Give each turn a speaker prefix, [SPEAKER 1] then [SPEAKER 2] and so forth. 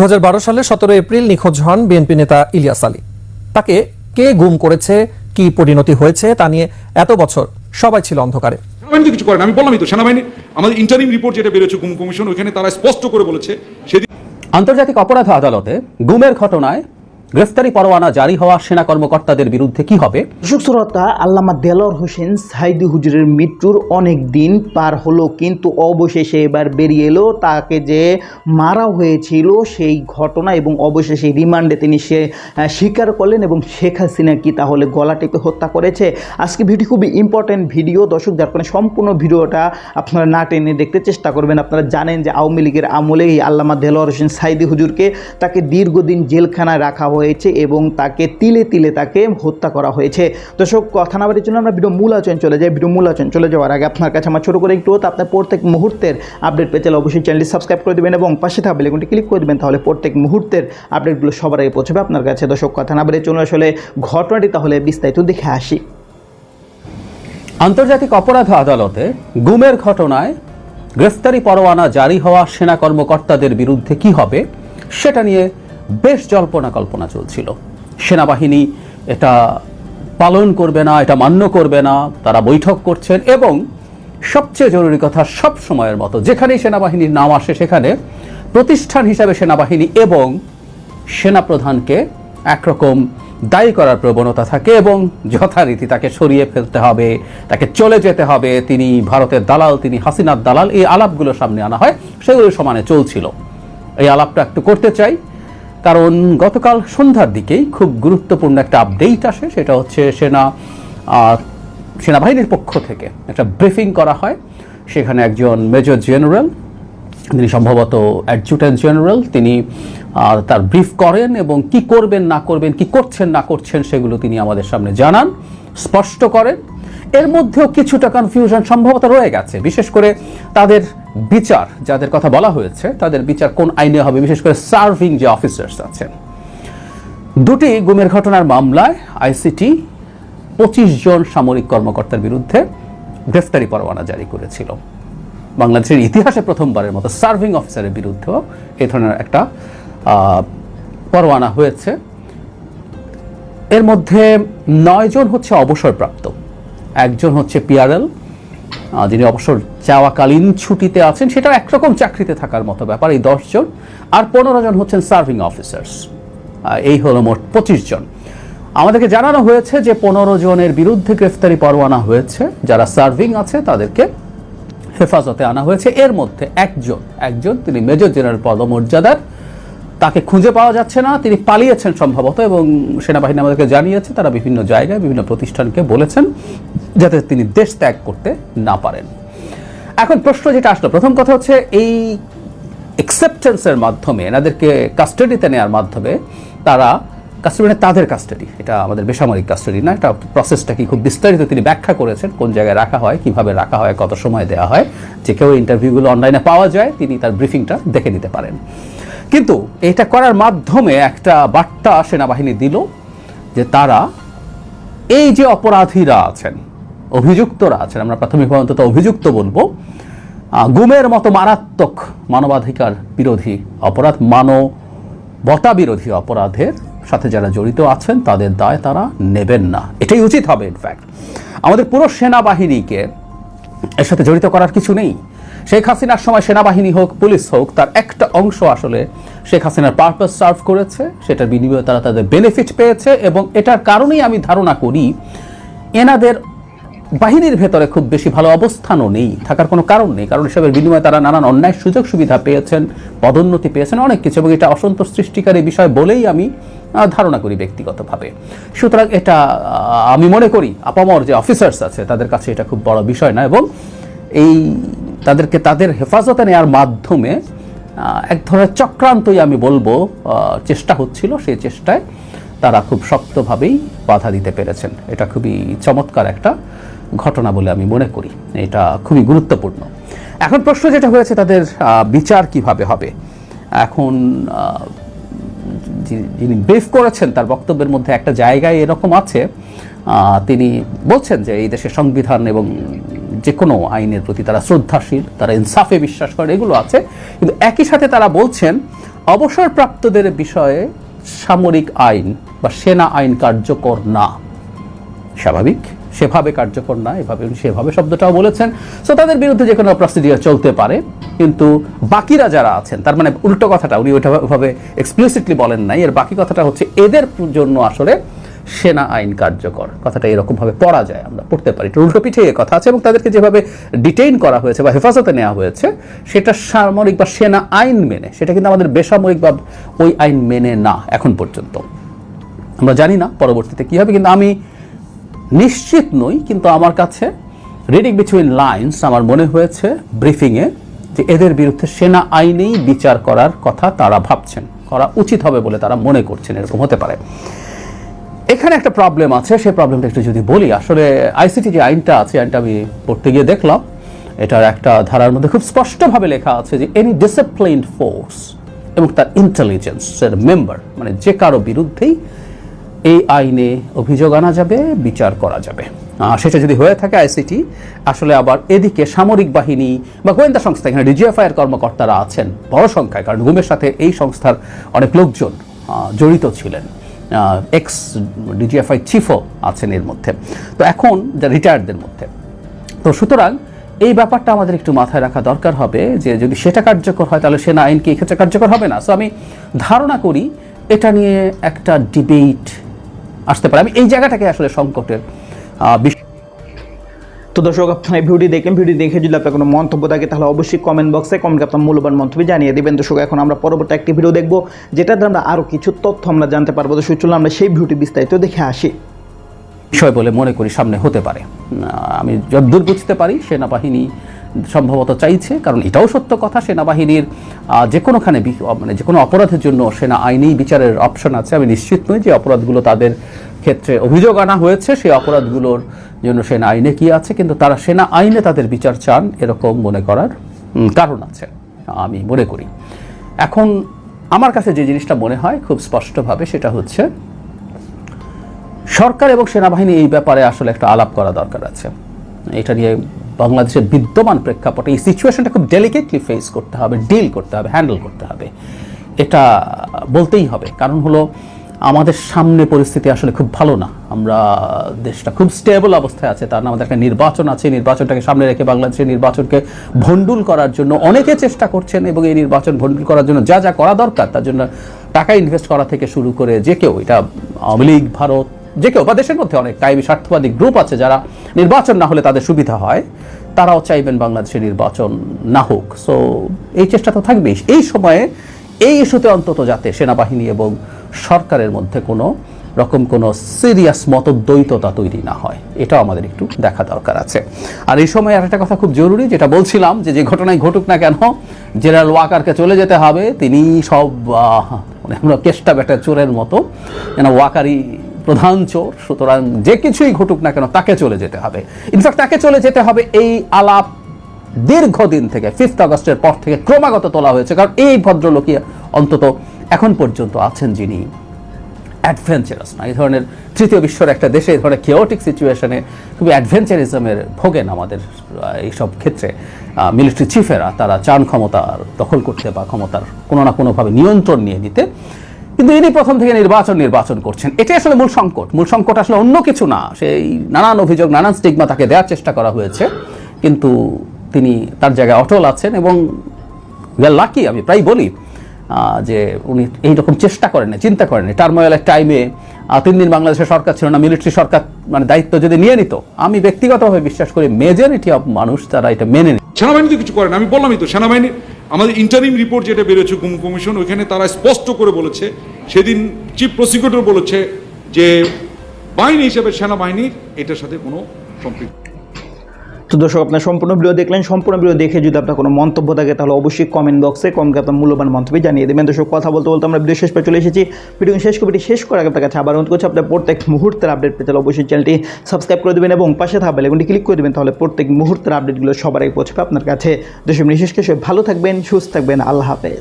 [SPEAKER 1] দু সালে সতেরো এপ্রিল নিখোঁজ হন বিএনপি নেতা ইলিয়াস আলী। তাকে কে গুম করেছে কি পরিণতি হয়েছে তা নিয়ে এত বছর সবাই ছিল অন্ধকারে।
[SPEAKER 2] সেনাবাহিনী কিছু করে না আমি বললামই তো সেনাবাহিনী আমাদের ইন্টারিম রিপোর্ট যেটা বেরোচ্ছে গুম কমিশন ওইখানে তারা স্পষ্ট করে বলেছে সেদিন
[SPEAKER 3] আন্তর্জাতিক অপরাধ আদালতে গুমের ঘটনায় গ্রেফতারি পরোয়ানা জারি হওয়া সেনা কর্মকর্তাদের বিরুদ্ধে কি হবে?
[SPEAKER 4] দর্শক শ্রোতা আল্লামা দেলোয়ার হোসেন সাইদি হুজুরের মৃত্যুর অনেক দিন পার হলো, কিন্তু অবশেষে এবার বেরিয়ে এলো তাকে যে মারা হয়েছিল সেই ঘটনা এবং অবশেষে রিমান্ডে তিনি সে স্বীকার করলেন এবং শেখ হাসিনা কি তাহলে গলা টিপে হত্যা করেছে। আজকে ভিডিও খুবই ইম্পর্টেন্ট ভিডিও। দর্শক, যার কারণে সম্পূর্ণ ভিডিওটা আপনারা না টেনে দেখতে চেষ্টা করবেন। আপনারা জানেন যে আওয়ামী লীগের আমলে এই আল্লামা দেলোয়ার হোসেন সাইদি হুজুরকে তাকে দীর্ঘদিন জেলখানায় রাখা এবং তাকে তিলে তিলে তাকে হত্যা করা হয়েছে। দর্শক কথা না জন্য আমরা ভিডিও মূল আচরণ চলে যাই। ভিডিও মূল আচরণ চলে যাওয়ার আগে আপনার কাছে আমার ছোটো করে একটু আপনার প্রত্যেক মুহূর্তের আপডেট পেতে চাইলে অবশ্যই চ্যানেলটি সাবস্ক্রাইব করে দেবেন এবং পাশে থাকা বেলেগুনটি ক্লিক করে দেবেন তাহলে প্রত্যেক মুহূর্তের আপডেটগুলো সবার আগে পৌঁছবে আপনার কাছে। দর্শক কথা না বাড়ির জন্য আসলে ঘটনাটি তাহলে বিস্তারিত দেখে আসি।
[SPEAKER 3] আন্তর্জাতিক অপরাধ আদালতে গুমের ঘটনায় গ্রেফতারি পরোয়ানা জারি হওয়া সেনা কর্মকর্তাদের বিরুদ্ধে কি হবে, সেটা নিয়ে বেশ জল্পনা কল্পনা চলছিল। সেনাবাহিনী এটা পালন করবে না, এটা মান্য করবে না, তারা বৈঠক করছেন এবং সবচেয়ে জরুরি কথা সব সময়ের মতো যেখানেই সেনাবাহিনীর নাম আসে সেখানে প্রতিষ্ঠান হিসাবে সেনাবাহিনী এবং সেনাপ্রধানকে একরকম দায়ী করার প্রবণতা থাকে এবং যথারীতি তাকে সরিয়ে ফেলতে হবে, তাকে চলে যেতে হবে। তিনি ভারতের দালাল, তিনি হাসিনার দালাল, এই আলাপগুলো সামনে আনা হয়, সেগুলো সমানে চলছিল। এই আলাপটা একটু করতে চাই। কারণ গতকাল সন্ধ্যার দিকেই খুব গুরুত্বপূর্ণ একটা আপডেট আসে, সেটা হচ্ছে সেনা সেনাবাহিনীর পক্ষ থেকে একটা ব্রিফিং করা হয়। সেখানে একজন মেজর জেনারেল তিনি সম্ভবত অ্যাডজুটেন্ট জেনারেল তিনি তার ব্রিফ করেন এবং কি করবেন, না করবেন, কি করছেন, না করছেন সেগুলো তিনি আমাদের সামনে জানান, স্পষ্ট করেন। এর মধ্যেও কিছুটা কনফিউশন সম্ভবত রয়ে গেছে, বিশেষ করে তাদের বিচার, যাদের কথা বলা হয়েছে, তাদের বিচার কোন আইনে হবে? বিশেষ করে সার্ভিং যে অফিসার্স আছেন। দুটি গুমের ঘটনার মামলায় আইসিটি পঁচিশ জন সামরিক কর্মকর্তার বিরুদ্ধে গ্রেফতারি পরোয়ানা জারি করেছিল। বাংলাদেশের ইতিহাসে প্রথমবারের মতো সার্ভিং অফিসারের বিরুদ্ধেও এ ধরনের একটা পরোয়ানা হয়েছে। এর মধ্যে নয় জন হচ্ছে অবসরপ্রাপ্ত, একজন হচ্ছে পিআরএল যিনি অবসর চাওয়াকালীন ছুটিতে আছেন, সেটাও একরকম চাকরিতে থাকার মতো ব্যাপার এই জন। আর পনেরো জন হচ্ছেন সার্ভিং অফিসার্স এই হলো মোট পঁচিশ জন। আমাদেরকে জানানো হয়েছে যে পনেরো জনের বিরুদ্ধে গ্রেফতারি পরোয়ানা হয়েছে। যারা সার্ভিং আছে, তাদেরকে হেফাজতে আনা হয়েছে। এর মধ্যে একজন একজন, তিনি মেজর জেনারেল পদমর্যাদার। তাকে খুঁজে পাওয়া যাচ্ছে না, তিনি পালিয়েছেন সম্ভবত এবং সেনাবাহিনী আমাদেরকে জানিয়েছে, তারা বিভিন্ন জায়গায় বিভিন্ন প্রতিষ্ঠানকে বলেছেন যাতে তিনি দেশ ত্যাগ করতে না পারেন। এখন প্রশ্ন যেটা আসলো, প্রথম কথা হচ্ছে এই অ্যাকসেপ্টেন্সের মাধ্যমে, এনাদেরকে কাস্টাডিতে নেওয়ার মাধ্যমে তারা কাস্টাডি মানে তাদের কাস্টাডি এটা আমাদের বেসামরিক কাস্টাডি না, এটা প্রসেসটা কি খুব বিস্তারিত তিনি ব্যাখ্যা করেছেন, কোন জায়গায় রাখা হয়, কীভাবে রাখা হয়, কত সময় দেওয়া হয়, যে কেউ ইন্টারভিউগুলো অনলাইনে পাওয়া যায়, তিনি তার ব্রিফিংটা দেখে নিতে পারেন। কিন্তু এটা করার মাধ্যমে একটা বার্তা সেনাবাহিনী দিল যে তারা এই যে অপরাধীরা আছেন, অভিযুক্তরা আছেন, আমরা প্রাথমিকভাবে অন্তত অভিযুক্ত বলব গুমের মতো মারাত্মক মানবাধিকার বিরোধী অপরাধ, মানবতা বিরোধী অপরাধের সাথে যারা জড়িত আছেন, তাদের দায় তারা নেবেন না। এটাই উচিত হবে ইনফ্যাক্ট আমাদের পুরো সেনাবাহিনীকে এর সাথে জড়িত করার কিছু নেই। শেখ হাসিনার সময় সেনাবাহিনী হোক, পুলিশ হোক, তার একটা অংশ আসলে শেখ হাসিনার পারপাস সার্ভ করেছে, সেটার বিনিময়ে তারা তাদের বেনিফিট পেয়েছে এবং এটার কারণেই আমি ধারণা করি, এনাদের বাহিনীর ভেতরে খুব বেশি ভালো অবস্থানও নেই, থাকার কোনো কারণ নেই। কারণ এসবের বিনিময়ে তারা নানান অন্যায় সুযোগ সুবিধা পেয়েছেন, পদোন্নতি পেয়েছেন, অনেক কিছু এবং এটা অসন্তোষ সৃষ্টিকারী বিষয় বলেই আমি ধারণা করি ব্যক্তিগতভাবে। সুতরাং এটা আমি মনে করি, আপামর যে অফিসার্স আছে, তাদের কাছে এটা খুব বড় বিষয় না এবং এই তাদেরকে তাদের হেফাজতে নেওয়ার মাধ্যমে এক ধরনের চক্রান্তই আমি বলব চেষ্টা হচ্ছিল। সেই চেষ্টায় তারা খুব শক্তভাবেই বাধা দিতে পেরেছেন। এটা খুবই চমৎকার একটা ঘটনা বলে আমি মনে করি। এটা খুবই গুরুত্বপূর্ণ। এখন প্রশ্ন যেটা হয়েছে তাদের বিচার কীভাবে হবে? এখন যিনি ব্রিফ করেছেন তার বক্তব্যের মধ্যে একটা জায়গায় এরকম আছে। তিনি বলছেন যে এই দেশের সংবিধান এবং যে কোনো আইনের প্রতি তারা শ্রদ্ধাশীল, তারা ইনসাফে বিশ্বাস করে, এগুলো আছে। কিন্তু একই সাথে তারা বলছেন, অবসরপ্রাপ্তদের বিষয়ে সামরিক আইন বা সেনা আইন কার্যকর না। স্বাভাবিক, সেভাবে কার্যকর না, এভাবে উনি সেভাবে শব্দটাও বলেছেন। সো তাদের বিরুদ্ধে যে কোনো প্রসিডিওর চলতে পারে, কিন্তু বাকিরা যারা আছেন, তার মানে উল্টো কথাটা, উনি ওইভাবে এক্সপ্লিসিটলি বলেন নাই, এর বাকি কথাটা হচ্ছে এদের জন্য আসলে সেনা আইন কার্যকর। কথাটা এরকমভাবে পড়া যায়, আমরা পড়তে পারি। উল্টো পিঠে এ কথা আছে এবং তাদেরকে যেভাবে ডিটেইন করা হয়েছে বা হেফাজতে নেওয়া হয়েছে, সেটা সামরিক বা সেনা আইন মেনে, সেটা কিন্তু আমাদের বেসামরিক বা ওই আইন মেনে না, এখন পর্যন্ত। আমরা জানি না পরবর্তীতে কী হবে, কিন্তু আমি নিশ্চিত নই, কিন্তু আমার কাছে রিডিং বিটুইন লাইন্স আমার মনে হয়েছে ব্রিফিংয়ে যে এদের বিরুদ্ধে সেনা আইনেই বিচার করার কথা তারা ভাবছেন। করা উচিত হবে বলে তারা মনে করছেন, এরকম হতে পারে। এখানে একটা প্রবলেম আছে, সেই প্রবলেমটা একটু যদি বলি, আসলে আইসিটি যে আইনটা আছে, আইনটা আমি পড়তে গিয়ে দেখলাম, এটার একটা ধারার মধ্যে খুব স্পষ্টভাবে লেখা আছে যে এনি ডিসিপ্লিনড ফোর্স এবং তার ইন্টেলিজেন্সের মেম্বার মানে যে কারও বিরুদ্ধেই এই আইনে অভিযোগ আনা যাবে, বিচার করা যাবে। সেটা যদি হয়ে থাকে আইসিটি আসলে আবার এদিকে সামরিক বাহিনী বা গোয়েন্দা সংস্থা, এখানে ডিজিএফআই এর কর্মকর্তারা আছেন, বড় সংখ্যায়, কারণ গুমের সাথে এই সংস্থার অনেক লোকজন জড়িত ছিলেন। এক্স ডিজিএফআই চিফও আছেন এর মধ্যে। তো এখন যা রিটায়ার্ডদের মধ্যে। তো সুতরাং এই ব্যাপারটা আমাদের একটু মাথায় রাখা দরকার হবে যে যদি সেটা কার্যকর হয়, তাহলে সেনা আইন কি এক্ষেত্রে কার্যকর হবে না? সো আমি ধারণা করি এটা নিয়ে একটা ডিবেট আসতে পারে। আমি এই জায়গাটাকে আসলে সংকটের
[SPEAKER 4] তো দর্শক, আপনারা এই ভিডিও দেখেন ভিডিও দেখে যদি আপনার কোনো মন্তব্য থাকে, তাহলে অবশ্যই কমেন্ট বক্সে কমেন্ট আপনার মূল্যবান মন্তব্য জানিয়ে দেবেন। দর্শক, এখন আমরা পরবর্তী একটি ভিডিও দেখব দেখব যেটাতে আমরা আরও কিছু তথ্য আমরা জানতে পারব। দর্শক, চলুন আমরা সেই ভিডিওটি বিস্তারিত দেখে আসি।
[SPEAKER 3] বিষয় বলে মনে করি সামনে হতে পারে। আমি যদ্দূর বুঝতে পারি, সেনাবাহিনী সম্ভবত চাইছে, কারণ এটাও সত্য কথা, সেনাবাহিনীর যে কোনোখানে মানে যে কোনো অপরাধের জন্য সেনা আইনেই বিচারের অপশন আছে। আমি নিশ্চিত নই যে অপরাধগুলো তাদের ক্ষেত্রে অভিযোগ আনা হয়েছে, সেই অপরাধগুলোর জন্য সেনা আইনে কি আছে, কিন্তু তারা সেনা আইনে তাদের বিচার চান, এরকম মনে করার কারণ আছে, আমি মনে করি। এখন আমার কাছে যে জিনিসটা মনে হয় খুব স্পষ্টভাবে সেটা হচ্ছে, সরকার এবং সেনাবাহিনী এই ব্যাপারে আসলে একটা আলাপ করা দরকার আছে। এটা নিয়ে বাংলাদেশের বিদ্যমান প্রেক্ষাপটে এই সিচুয়েশনটা খুব ডেলিকেটলি ফেস করতে হবে ডিল করতে হবে হ্যান্ডেল করতে হবে। এটা বলতেই হবে। কারণ হলো আমাদের সামনে পরিস্থিতি আসলে খুব ভালো না। আমরা দেশটা খুব স্টেবল অবস্থায় আছে, তার আমাদের একটা নির্বাচন আছে নির্বাচনটাকে সামনে রেখে বাংলাদেশের নির্বাচনকে ভণ্ডুল করার জন্য অনেকে চেষ্টা করছেন এবং এই নির্বাচন ভণ্ডুল করার জন্য যা যা করা দরকার, তার জন্য টাকা ইনভেস্ট করা থেকে শুরু করে যে কেউ, এটা আওয়ামী লীগ, ভারত, যে কেউ বা দেশের মধ্যে অনেক টাইমি স্বার্থবাদী গ্রুপ আছে যারা নির্বাচন না হলে তাদের সুবিধা হয়, তারাও চাইবেন বাংলাদেশের নির্বাচন না হোক। সো এই চেষ্টা তো থাকবেই। এই সময়ে এই ইস্যুতে অন্তত যাতে সেনাবাহিনী এবং সরকারের মধ্যে কোনো রকম কোনো সিরিয়াস মতদ্বৈততা তৈরি না হয়। এটাও আমাদের একটু দেখা দরকার আছে। আর এই সময় আর একটা কথা খুব জরুরি, যেটা বলছিলাম যে যে ঘটনায় ঘটুক না কেন, জেনারেল ওয়াকারকে চলে যেতে হবে। তিনি সব মানে আমরা কেষ্টা বেটা চোরের মতো, যেন ওয়াকারই প্রধান চোর, সুতরাং যে কিছুই ঘটুক না কেন, তাকে চলে যেতে হবে। ইনফ্যাক্ট তাকে চলে যেতে হবে এই আলাপ দীর্ঘদিন থেকে ফিফথ আগস্টের পর থেকে ক্রমাগত তোলা হয়েছে। কারণ এই ভদ্রলোকই অন্তত এখন পর্যন্ত আছেন যিনি অ্যাডভেঞ্চারাস না। এই ধরনের তৃতীয় বিশ্বর একটা দেশে এই ধরনের কেওটিক সিচুয়েশনে খুবই অ্যাডভেঞ্চারিজমের ভোগেন আমাদের এইসব ক্ষেত্রে। মিলিটারি চিফেরা তারা চান ক্ষমতা দখল করতে বা ক্ষমতার কোনো না কোনোভাবে নিয়ন্ত্রণ নিয়ে নিতে। কিন্তু ইনি প্রথম থেকে নির্বাচন নির্বাচন করছেন। এটাই আসলে মূল সংকট। মূল সংকট আসলে অন্য কিছু না। সেই নানান অভিযোগ, নানান স্টিগমা তাকে দেওয়ার চেষ্টা করা হয়েছে। কিন্তু তিনি তার জায়গায় অটল আছেন এবং লাকি আমি প্রায় বলি যে উনি এইরকম চেষ্টা করেন না, চিন্তা করেন টার্মোয়ালের টাইমে তিন দিন বাংলাদেশের সরকার ছিল না মিলিটারি সরকার মানে দায়িত্ব যদি নিয়ে নিত আমি ব্যক্তিগতভাবে বিশ্বাস করি মেজরিটি অফ মানুষ তারা এটা মেনে নিত
[SPEAKER 2] সেনাবাহিনী তো কিছু করে না আমি বললামই তো সেনাবাহিনী আমাদের ইন্টারিম রিপোর্ট যেটা বেরোচ্ছে গুম কমিশন ওইখানে তারা স্পষ্ট করে বলেছে সেদিন চিফ প্রসিকিউটর বলেছে যে বাহিনী হিসেবে সেনাবাহিনীর এটার সাথে কোনো সম্পৃক্ত
[SPEAKER 4] তো দর্শক, আপনার সম্পূর্ণ ভিডিও দেখলেন, সম্পূর্ণ ভিডিও দেখে যদি আপনার কোনো মন্তব্য থাকে, তাহলে অবশ্যই কমেন্ট বক্সে কমকে আপনার মূল্যবান মন্তব্য জানিয়ে দেবেন। দর্শক, কথা বলতে বলতে আমরা ভিডিও শেষ পে চলে এসেছি। ভিডিও শেষ কবিটি শেষ করে আপনার কাছে আবার অনুরোধ করছি, আপনার প্রত্যেক মুহূর্তের আপডেট পেতে অবশ্যই চ্যানেলটি সাবস্ক্রাইব করে দেবেন এবং পাশে থাকা এবং ক্লিক করে দেবেন, তাহলে প্রত্যেক মুহূর্তের আপডেটগুলো সবার আগে পৌঁছবে আপনার কাছে। দর্শক নিঃশেষ ভালো থাকবেন, সুস্থ থাকবেন, আল্লাহ হাফেজ।